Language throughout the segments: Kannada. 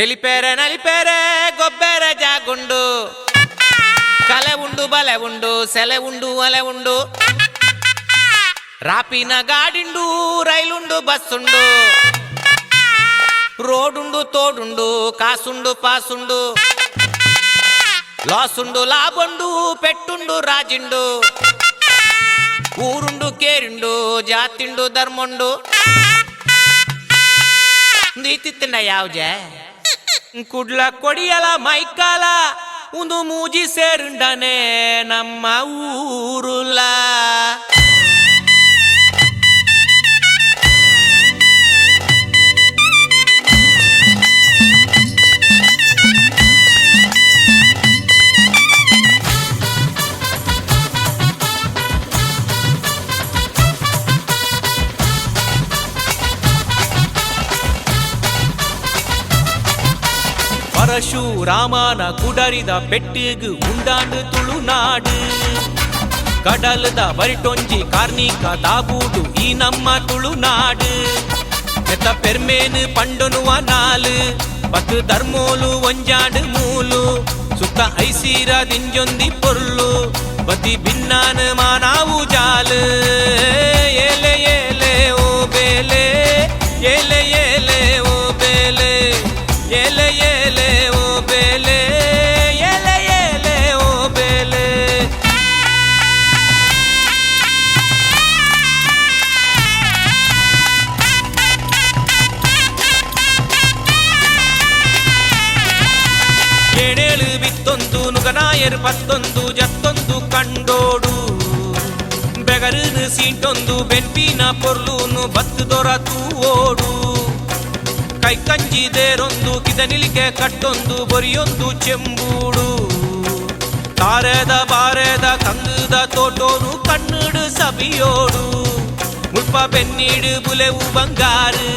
తెలిపేరే నలిపేరే గొబ్బెరే జాగుండు. కలె ఉండు బల ఉండు సెల ఉండు అల ఉండు. రాపిన గాడిండు రైలుండు బస్సుండు. రోడుండు తోడుండు కాసుండు పాసుండు. లాసుండు లాబండు పెట్టుండు రాజిండు. ఊరుండు కేరిండు జాతిండు ధర్మండు. నీతి తిండ ಕುಡ್ಲ ಕೊಡಿಯಲ ಮೈಕಾಲ ಒಂದು ಮೂಜಿ ಸೇರುಂಡನೆ ನಮ್ಮ ಊರುಲ பரசுராமான குடரித பெட்டுகு உண்டாண்டு ತುಳುನಾಡು ಕಡಲದ ಬರಿಟೊಂಜಿ ಕಾರ್ಣಿಕ ದಾಬೂಡು ಈ ನಮ್ಮ ತುಳುನಾಡು ಎತ್ತ ಪೆರ್ಮೇನು ಪಂಡೊನುವ ನಾಲು ಪತ್ತು ಧರ್ಮೋಲು ಒಂಜಾಡು ಮೂಲು ಸುತ್ತ ಐಸೀರ ದಿಂಜೊಂದಿ ಪೊರ್ಲು ಬದಿ ಭಿನ್ನಾನ ಮಾನಾವು ಜಾಲು ನುಗನಾಯರು ಪತ್ತೊಂದು ಜತ್ತೊಂದು ಕಂಡೋಡು ಬೆಗರನು ಸೀಟೊಂದು ಬೆನ್ಪಿನ ಪೊರ್ಲೂನು ಬತ್ತು ದೊರತು ಓಡು ಕೈ ಕಂಜಿದೇರೊಂದು ಕಿದನಿಲಿಕೆ ಕಟ್ಟೊಂದು ಬರಿಯೊಂದು ಚೆಂಬೂಡು ತಾರೆದ ಬಾರೆದ ಕಂಗದ ತೋಟೋನು ಕಣ್ಣುಡು ಸಬಿಯೋಡು ಮುಲ್ಪ ಬೆನ್ನೀಡು ಬುಲೆವು ಬಂಗಾರು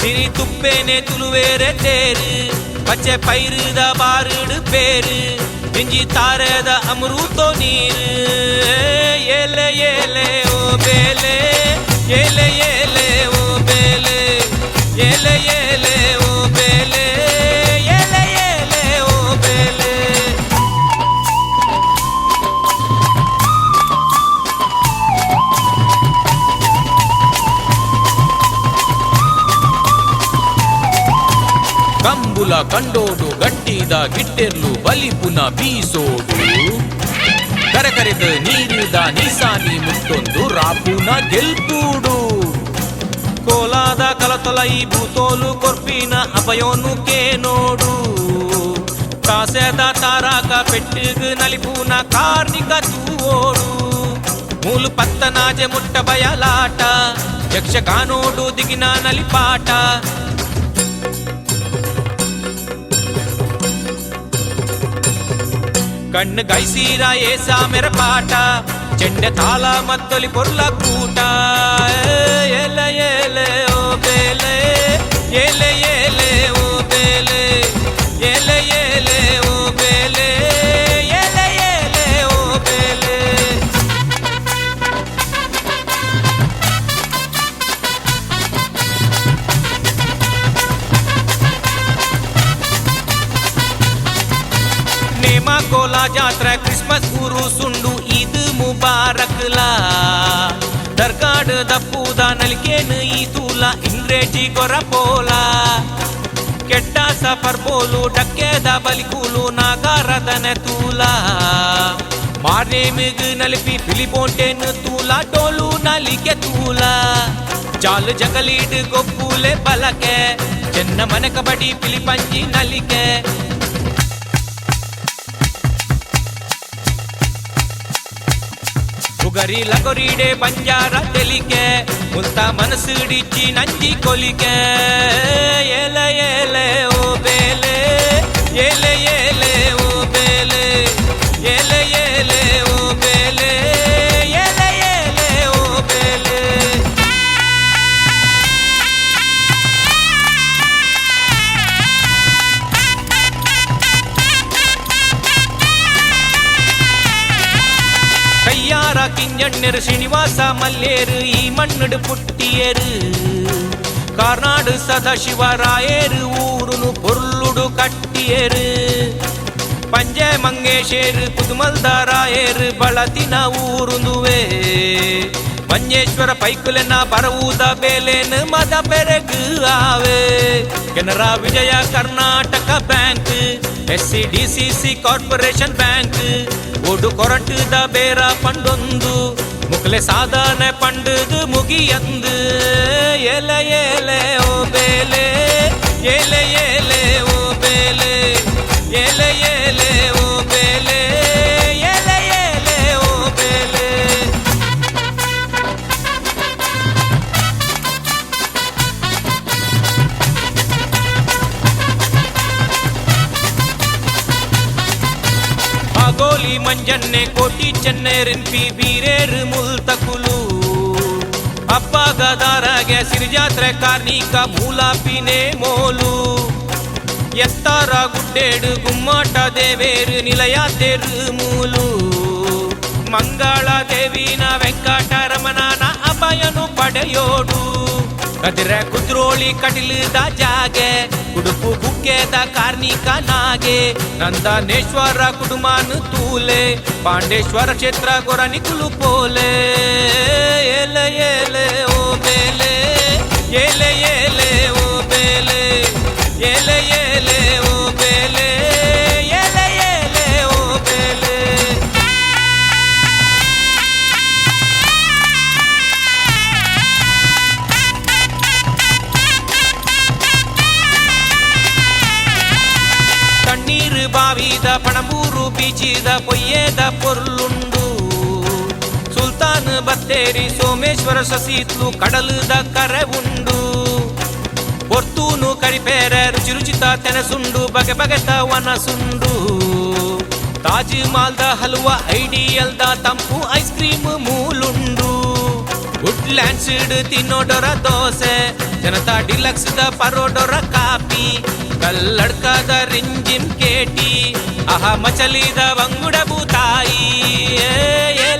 ಸಿರಿ ತುಪ್ಪೇನೆ ತುಳುವೇರೆ ತೇರು பச்சை பயிருத பாருடு பேரு நெஞ்சி தாரத அமருத்தோ நீரு ஏலே ஏலே ஓ பேலே ஏலே ஏலே ஓ பேலே ஏலே ஏலே ಕಂಡೋಡು ಗಟ್ಟಿದ ಗಿಟ್ಟೆರ್ಲು ಬಲಿಪುನ ಬೀಸೋಡು ಕರೆಕರೆದ ನೀರಿದ ನೀಸಾನಿ ಮುತ್ತೊಂದು ರಾಪುನ ಗೆಲ್ಪೂಡು ಕೋಲಾದ ಕಲತಲ ಈ ಭೂತೋಲು ಕೊರ್ಪಿನ ಅಭಯೋನು ಕೇನೋಡು ಕಾಸೆದ ತಾರಾಕ ಪೆಟ್ಟಿಗು ನಲಿಪುನ ಕಾರ್ನಿಕ ತೂವೋಡು ಮೂಲು ಪತ್ತನಾಜೆ ಮುಟ್ಟ ಬಯಲಾಟ ಯಕ್ಷಗಾನೋಡು ದಿಗಿನ ನಲಿಪಾಟ ಕಣ್ಣು ಗೈಸೀರ ಏಸ ಮೆರಪಾಟ ಚೆಂಡೆ ತಾಳ ಮತ್ತೊಲಿ ಪೊರ್ಲ ಕೂಟ ಎಲ ಎಲೆ ಓ ಬೇಲೆ ಎಲೆ ಎಲೆ ಕೋಲ ಜಾತ್ರೆ ಕ್ರಿಸ್ಮಸ್ ಗುರು ಸುಂಡು ಇದು ಮುಬಾರಕ್ಲಾ. ದರ್ಗಾಡ್ ದಪ್ಪುದ ನಲ್ಕೇನು ಈ ತೂಲ ಇಂಗ್ರೇಜಿ ಗೊರ ಪೋಲ ಕೆಟ್ಟ ಸಫರ್ ಬೋಲು ಡಕ್ಕೆದ ಬಲಿಕೂಲು, ನಾಗಾರದನ ತೂಲ. ಮಾರ್ನೆ ಮಿಗ್ ನಲಿಪಿ ಫಿಲಿಪೋಂಟೇನು ತೂಲ, ಟೋಲು ನಲಿಕೆ ತೂಲ. ಚಾಲು ಜಗಲೀಡ್ ಗೊಪ್ಪುಲೆ ಬಲಕೆ ಚೆನ್ನ ಮನೆ ಕಬಡ್ಡಿ, ಪಿಲಿಪಂಜಿ சுகரி லகோரிடே பஞ்சாரா தெளிக்க முத்தா மனசு இடிச்சு நஞ்சி கொலிக்க. മഞ്ഞണ്ണർ ശ്രീനിവാസ മല്ലേര് ഈ മണ്ണിട് പുട്ടിയേര് കാർനാട് സദാശിവരായേര് ഊറുന്നു പൊരുളുടു കട്ടിയേര് പഞ്ചേ മങ്ങേശേര് പുതുമൽദാരായേര് ಬಳತಿನ ಊರುಂದುವೆ മഞ്ഞേശ്വര പൈക്കുലെന്ന പറവൂത ಬೇಲೇನು ಮದ ಬೆರಗು ಆವೆ Canara Vijaya Karnataka bank S C D C C corporation bank ಒಡು ಕೊರಟದ ಬೇರ ಪಂಡೊಂದು ಮುಕ್ಲೆ ಸಾಧನೆ ಪಂಡುದು ಮುಗಿಯಂದು ಎಲೆ ಎಲೆ ಓ ಬೇಲೆ ಎಲೆ ಎಲೆ ಓ ಬೇಲೆ ಎಲೆ ಎಲೆ ಆಗೋಲಿ ಮಂಜನ್ನೆ, ಕೋಟಿ ಚೆನ್ನೇರಿನ್ಪಿ ಬೀರೇರು ಮುಲ್ತಕುಲು. ಅಪ್ಪಗದಾರಗೆ ಸಿರಿಜಾತ್ರೆ ಕಾರ್ಣಿಕ ಮೂಲಾಪಿನೇ ಮೋಲು. ಎತ್ತಾರ ಗುಡ್ಡೇಡು ಗುಮ್ಮಾಟ ದೇವೇರು ನಿಲಯ ತೆರು ಮೂಲು. ಮಂಗಳ ದೇವಿನ ವೆಂಕಟರಮಣನ ಅಭಯನು ಪಡೆಯೋಡು. ಕದಿರೆ ಕುದ್ರೋಳಿ ಕಟಿಲದ ಜಾಗೆ ಕುಡುಪು ಬುಕ್ಕೆದ ಕಾರ್ಣಿಕ ನಾಗೆ ನಂದನೇಶ್ವರ ಕುಡುಮಾನು ತೂಲೆ, ಪಾಂಡೇಶ್ವರ ಕ್ಷೇತ್ರ ಗೊರನಿಕುಲು ಪೋಲೆ. ಬಾವಿದ ಪಣಂಬೂರು ಬೀಚಿದ ಪೊಯ್ಯದ ಪೊರ್ಲುಂಡು. ಸುಲ್ತಾನ್ ಬತ್ತೇರಿ ಸೋಮೇಶ್ವರ ಸಸೀತ್ಲು ಕಡಲದ ಕರೆ ಉಂಡು ಪೊರ್ತೂನು ಕರಿಪೇರ ರುಚಿ ರುಚಿತ ತೆನಸುಂಡು, ಬಗೆ ಬಗೆತ ವನಸುಂಡು. ತಾಜ್ ಮಾಲ್ದ ಹಲ್ವ ಐಡಿಯಲ್ದ ತಂಪು ಐಸ್ ಕ್ರೀಮ್ ಮೂಲುಂಡು. ವುಡ್ಲ್ಯಾಂಡ್ ಸೀಡ್ ತಿನ್ನೋಡೊರ ದೋಸೆ, ಜನತಾ ಡಿಲಕ್ಸ್ ದ ಪರೋಡೊರ ಕಾಪಿ ಕಲ್ಲಡ್ಕದ ರಿಂಜಿಮ್ ಕೇಟಿ. అహ మచలిద వంగుడబు ఏ